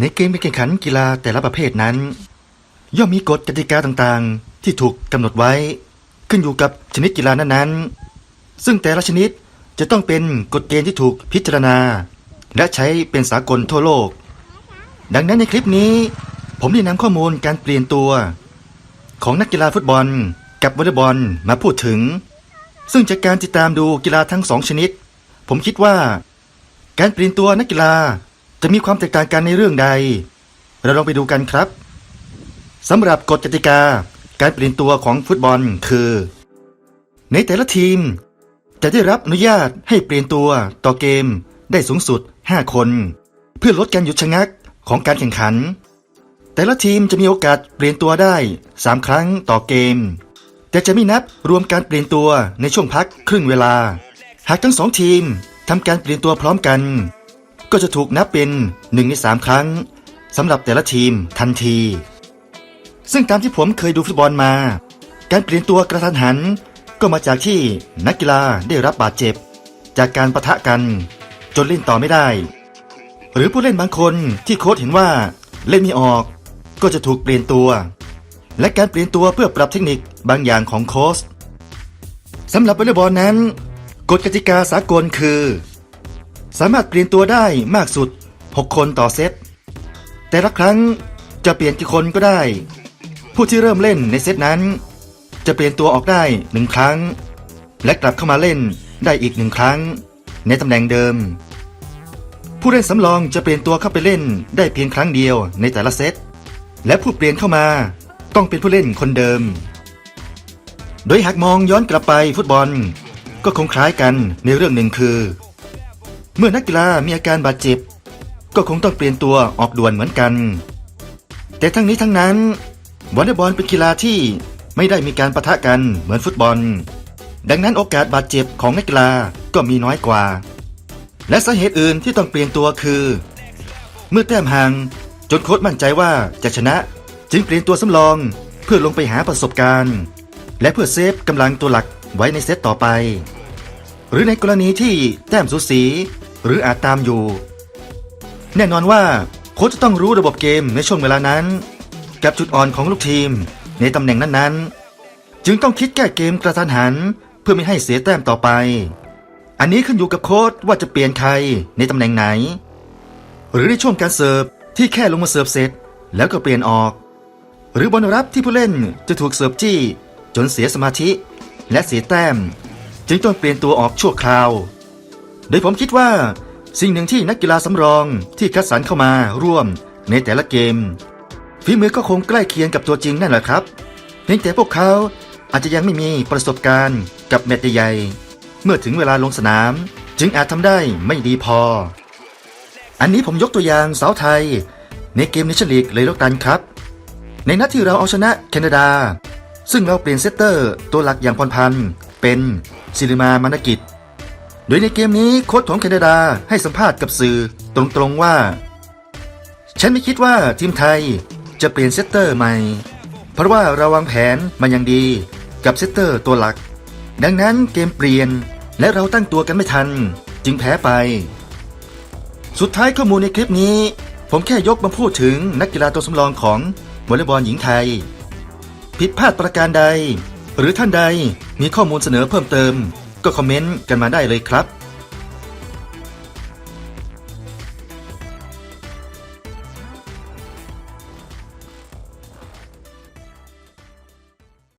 ในเกมการแข่งขันกีฬาแต่ละประเภทนั้น ย่อมมีกฎกติกาต่างๆ ที่ถูกกำหนดไว้ ขึ้นอยู่กับชนิดกีฬานั้นๆ ซึ่งแต่ละชนิดจะต้องเป็นกฎเกณฑ์ที่ถูกพิจารณา และใช้เป็นสากลทั่วโลก ดังนั้นในคลิปนี้ ผมได้นำข้อมูลการเปลี่ยนตัว ของนักกีฬาฟุตบอล กับวอลเลย์บอลมาพูดถึง ซึ่งจากการติดตามดูกีฬาทั้งสองชนิด ผมคิดว่า การเปลี่ยนตัวนักกีฬา จะมีความแตกต่างกันในเรื่องใด เราลองไปดูกันครับสำหรับกฎกติกาการเปลี่ยนตัวของฟุตบอลคือ ในแต่ละทีม จะได้รับอนุญาตให้เปลี่ยนตัวต่อเกมได้สูงสุด 5 คน เพื่อลดการหยุดชะงักของการแข่งขัน แต่ละทีมจะมีโอกาสเปลี่ยนตัวได้ 3 ครั้งต่อเกม แต่จะไม่นับรวมการเปลี่ยนตัวในช่วงพักครึ่งเวลา หากทั้งสองทีมทำการเปลี่ยนตัวพร้อมกัน ก็จะถูกนับเป็น1ใน3ครั้งสำหรับแต่ละทีมทันที ซึ่งตามที่ผมเคยดูฟุตบอลมา การเปลี่ยนตัวกระทันหัน ก็มาจากที่นักกีฬาได้รับบาดเจ็บ จากการประทะกัน จนเล่นต่อไม่ได้ หรือผู้เล่นบางคนที่โค้ชเห็นว่าเล่นไม่ออก ก็จะถูกเปลี่ยนตัว และการเปลี่ยนตัวเพื่อปรับเทคนิคบางอย่างของโค้ชสำหรับวอลเลย์บอลนั้น กฎกติกาสากลคือ สามารถเปลี่ยนตัวได้มากสุด 6 คนต่อเซต แต่ละครั้งจะเปลี่ยนกี่คนก็ได้ ผู้ที่เริ่มเล่นในเซตนั้น จะเปลี่ยนตัวออกได้หนึ่งครั้ง และกลับเข้ามาเล่นได้อีกหนึ่งครั้ง ในตำแหน่งเดิม ผู้เล่นสำรองจะเปลี่ยนตัวเข้าไปเล่นได้เพียงครั้งเดียวในแต่ละเซต และผู้เปลี่ยนเข้ามาต้องเป็นผู้เล่นคนเดิม โดยหากมองย้อนกลับไปฟุตบอล ก็คงคล้ายกันในเรื่องหนึ่งคือ เมื่อนักกีฬามีอาการบาดเจ็บ ก็คงต้องเปลี่ยนตัวออกด่วนเหมือนกัน แต่ทั้งนี้ทั้งนั้นวอลเลย์บอลเป็นกีฬาที่ไม่ได้มีการประทะกันเหมือนฟุตบอล ดังนั้นโอกาสบาดเจ็บของนักกีฬาก็มีน้อยกว่า และสาเหตุอื่นที่ต้องเปลี่ยนตัวคือ เมื่อแต้มห่างจนโค้ชมั่นใจว่าจะชนะ จึงเปลี่ยนตัวสำรองเพื่อลงไปหาประสบการณ์ และเพื่อเซฟกำลังตัวหลักไว้ในเซตต่อไป หรือในกรณีที่แต้มสูสี หรืออาจตามอยู่ แน่นอนว่าโค้ชจะต้องรู้ระบบเกมในช่วงเวลานั้น กับจุดอ่อนของลูกทีมในตำแหน่งนั้นๆ จึงต้องคิดแก้เกมกระทันหัน เพื่อไม่ให้เสียแต้มต่อไป อันนี้ขึ้นอยู่กับโค้ชว่าจะเปลี่ยนใครในตำแหน่งไหน หรือในช่วงการเสิร์ฟที่แค่ลงมาเสิร์ฟเสร็จ แล้วก็เปลี่ยนออก หรือบอลรับที่ผู้เล่นจะถูกเสิร์ฟจี้จนเสียสมาธิและเสียแต้ม จึงต้องเปลี่ยนตัวออกชั่วคราว โดยผมคิดว่า สิ่งหนึ่งที่นักกีฬาสำรองที่คัดสรรเข้ามาร่วมในแต่ละเกมฝีมือก็คงใกล้เคียงกับตัวจริงนั่นแหละครับเพียงแต่พวกเขาอาจจะยังไม่มีประสบการณ์กับแมตช์ใหญ่เมื่อถึงเวลาลงสนาม จึงอาจทำได้ไม่ดีพอ อันนี้ผมยกตัวอย่างสาวไทย ในเกมเนชั่นลีกเลยล้วกันครับ ในนัดที่เราเอาชนะแคนาดา ซึ่งเราเปลี่ยนเซตเตอร์ตัวหลักอย่างพรพันธ์เป็นศิริมามานกิจ โดยในเกมนี้โค้ชของแคนาดาให้สัมภาษณ์กับสื่อตรงๆว่า ฉันไม่คิดว่าทีมไทยจะเปลี่ยนเซตเตอร์ใหม่ เพราะว่าเราวางแผนมาอย่างดีกับเซตเตอร์ตัวหลัก ดังนั้นเกมเปลี่ยนและเราตั้งตัวกันไม่ทัน จึงแพ้ไป สุดท้ายข้อมูลในคลิปนี้ ผมแค่ยกมาพูดถึงนักกีฬาตัวสำรองของวอลเลย์บอลหญิงไทย ผิดพลาดประการใด หรือท่านใดมีข้อมูลเสนอเพิ่มเติม ก็คอมเมนต์กันมาได้เลยครับ